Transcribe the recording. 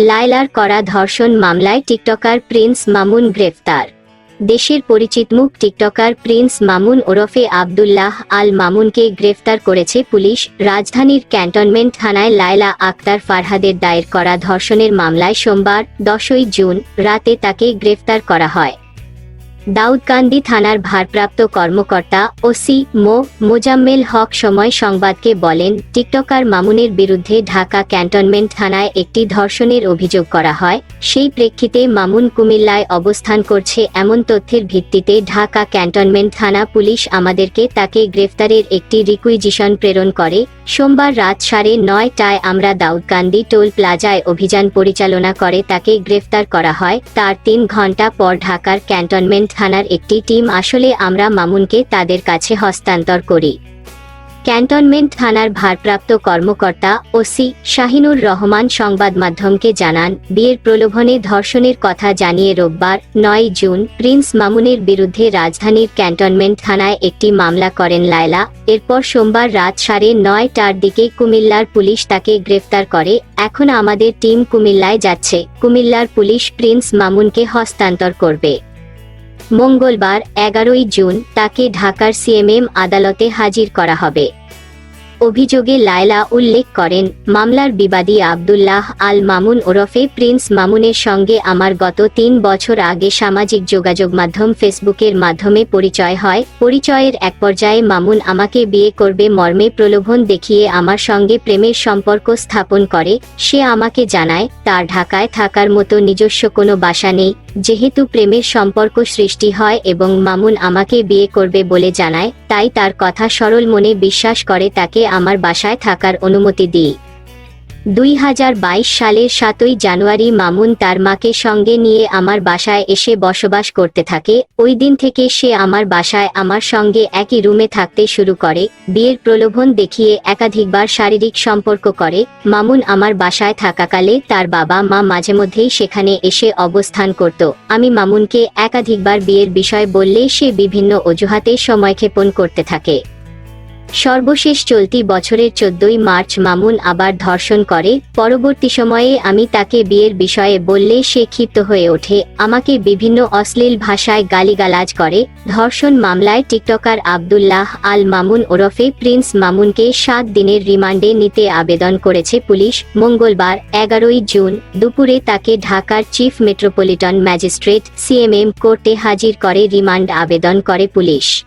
লায়লার করা ধর্ষণ মামলায় টিকটকার প্রিন্স মামুন গ্রেফতার। দেশের পরিচিত মুখ টিকটকার প্রিন্স মামুন ওরফে আবদুল্লাহ আল মামুনকে গ্রেফতার করেছে পুলিশ। রাজধানীর ক্যান্টনমেন্ট থানায় লায়লা আক্তার ফারহাদের দায়ের করা ধর্ষণের মামলায় সোমবার, দশই জুন, রাতে তাকে গ্রেফতার করা হয়। দাউদকান্দি থানার ভারপ্রাপ্ত কর্মকর্তা ওসি মো. মোজাম্মেল হক সময় সংবাদকে বলেন, টিকটকার মামুনের বিরুদ্ধে ঢাকা ক্যান্টনমেন্ট থানায় একটি ধর্ষণের অভিযোগ করা হয়। সেই প্রেক্ষিতে মামুন কুমিল্লায় অবস্থান করছে এমন তথ্যের ভিত্তিতে ঢাকা ক্যান্টনমেন্ট থানা পুলিশ আমাদেরকে তাকে গ্রেফতারের একটি রিকুইজিশন প্রেরণ করে। সোমবার রাত সাড়ে নয়টায় আমরা দাউদকান্দি টোল প্লাজায় অভিযান পরিচালনা করে তাকে গ্রেফতার করা হয়। তার তিন ঘণ্টা পর ঢাকার ক্যান্টনমেন্ট থানার একটি টিম আসলে আমরা মামুনকে তাদের কাছে হস্তান্তর করি। ক্যান্টনমেন্ট থানার ভারপ্রাপ্ত কর্মকর্তা ওসি শাহিনুর রহমান সংবাদ মাধ্যমকে জানান, বিয়ের প্রলোভনে ধর্ষণের কথা জানিয়ে রোববার নয় জুন প্রিন্স মামুনের বিরুদ্ধে রাজধানীর ক্যান্টনমেন্ট থানায় একটি মামলা করেন লায়লা। এরপর সোমবার রাত সাড়ে নয়টার দিকে কুমিল্লার পুলিশ তাকে গ্রেফতার করে। এখন আমাদের টিম কুমিল্লায় যাচ্ছে। কুমিল্লার পুলিশ প্রিন্স মামুনকে হস্তান্তর করবে। মঙ্গলবার, এগারোই জুন, তাকে ঢাকার সিএমএম আদালতে হাজির করা হবে। অভিযোগে লায়লা উল্লেখ করেন, মামলার বিবাদী আবদুল্লাহ আল মামুন ওরফে প্রিন্স মামুনের সঙ্গে আমার গত তিন বছর আগে সামাজিক যোগাযোগ মাধ্যম ফেসবুকের মাধ্যমে পরিচয় হয়। পরিচয়ের এক পর্যায়ে মামুন আমাকে বিয়ে করবে মর্মে প্রলোভন দেখিয়ে আমার সঙ্গে প্রেমের সম্পর্ক স্থাপন করে। সে আমাকে জানায়, তার ঢাকায় থাকার মতো নিজস্ব কোনো বাসা নেই। যেহেতু প্রেমের সম্পর্ক সৃষ্টি হয় এবং মামুন আমাকে বিয়ে করবে বলে জানায়, তাই তার কথা সরল মনে বিশ্বাস করে তাকে আমার বাসায় থাকার অনুমতি দিই। দুই হাজার বাইশ সালের সাতই জানুয়ারি মামুন তার মাকে সঙ্গে নিয়ে আমার বাসায় এসে বসবাস করতে থাকে। ওই দিন থেকে সে আমার বাসায় আমার সঙ্গে একই রুমে থাকতে শুরু করে, বিয়ের প্রলোভন দেখিয়ে একাধিকবার শারীরিক সম্পর্ক করে। মামুন আমার বাসায় থাকাকালে তার বাবা মা মাঝে মধ্যেই সেখানে এসে অবস্থান করত। আমি মামুনকে একাধিকবার বিয়ের বিষয় বললে সে বিভিন্ন অজুহাতে সময়ক্ষেপণ করতে থাকে। সর্বশেষ চলতি বছরের চোদ্দই মার্চ মামুন আবার ধর্ষণ করে, পরবর্তী সময়ে আমি তাকে বিয়ের বিষয়ে বললে সে ক্ষিপ্ত হয়ে ওঠে, আমাকে বিভিন্ন অশ্লীল ভাষায় গালিগালাজ করে, ধর্ষণ মামলায় টিকটকার আবদুল্লাহ আল মামুন ওরফে প্রিন্স মামুনকে সাত দিনের রিমান্ডে নিতে আবেদন করেছে পুলিশ, মঙ্গলবার, এগারোই জুন, দুপুরে তাকে ঢাকার চিফ মেট্রোপলিটন ম্যাজিস্ট্রেট সিএমএম কোর্টে হাজির করে রিমান্ড আবেদন করে পুলিশ।